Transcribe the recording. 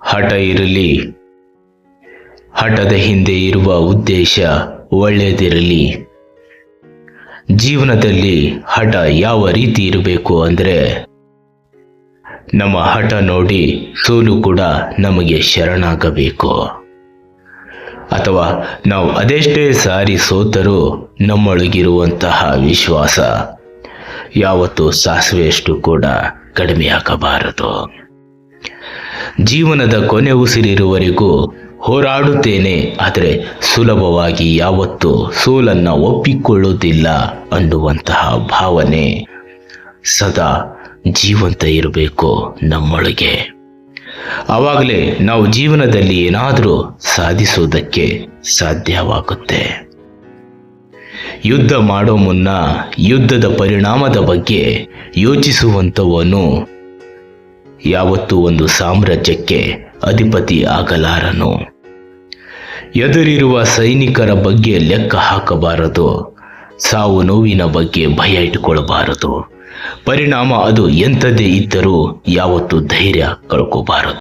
ಹಠ ಇರಲಿ. ಹಠದ ಹಿಂದೆ ಇರುವ ಉದ್ದೇಶ ಒಳ್ಳೆಯದಿರಲಿ. ಜೀವನದಲ್ಲಿ ಹಠ ಯಾವ ರೀತಿ ಇರಬೇಕು ಅಂದರೆ, ನಮ್ಮ ಹಠ ನೋಡಿ ಸೋಲು ಕೂಡ ನಮಗೆ ಶರಣಾಗಬೇಕು. ಅಥವಾ ನಾವು ಅದೆಷ್ಟೇ ಸಾರಿ ಸೋತರೂ ನಮ್ಮೊಳಗಿರುವಂತಹ ವಿಶ್ವಾಸ ಯಾವತ್ತೂ ಸಾಸಿವೆಯಷ್ಟು ಕೂಡ ಕಡಿಮೆಯಾಗಬಾರದು. ಜೀವನದ ಕೊನೆ ಉಸಿರಿರುವವರೆಗೂ ಹೋರಾಡುತ್ತೇನೆ, ಆದರೆ ಸುಲಭವಾಗಿ ಯಾವತ್ತೂ ಸೋಲನ್ನ ಒಪ್ಪಿಕೊಳ್ಳುವುದಿಲ್ಲ ಅನ್ನುವಂತಹ ಭಾವನೆ ಸದಾ ಜೀವಂತ ಇರಬೇಕು ನಮ್ಮೊಳಗೆ. ಆವಾಗಲೇ ನಾವು ಜೀವನದಲ್ಲಿ ಏನಾದರೂ ಸಾಧಿಸುವುದಕ್ಕೆ ಸಾಧ್ಯವಾಗುತ್ತೆ. ಯುದ್ಧ ಮಾಡೋ ಮುನ್ನ ಯುದ್ಧದ ಪರಿಣಾಮದ ಬಗ್ಗೆ ಯೋಚಿಸುವಂಥವನು ಯಾವತ್ತೂ ಒಂದು ಸಾಮ್ರಾಜ್ಯಕ್ಕೆ ಅಧಿಪತಿ ಆಗಲಾರನು. ಎದುರಿರುವ ಸೈನಿಕರ ಬಗ್ಗೆ ಲೆಕ್ಕ ಹಾಕಬಾರದು. ಸಾವು ನೋವಿನ ಬಗ್ಗೆ ಭಯ ಇಟ್ಟುಕೊಳ್ಳಬಾರದು. ಪರಿಣಾಮ ಅದು ಎಂಥದೇ ಇದ್ದರೂ ಯಾವತ್ತೂ ಧೈರ್ಯ ಕಳ್ಕೋಬಾರದು.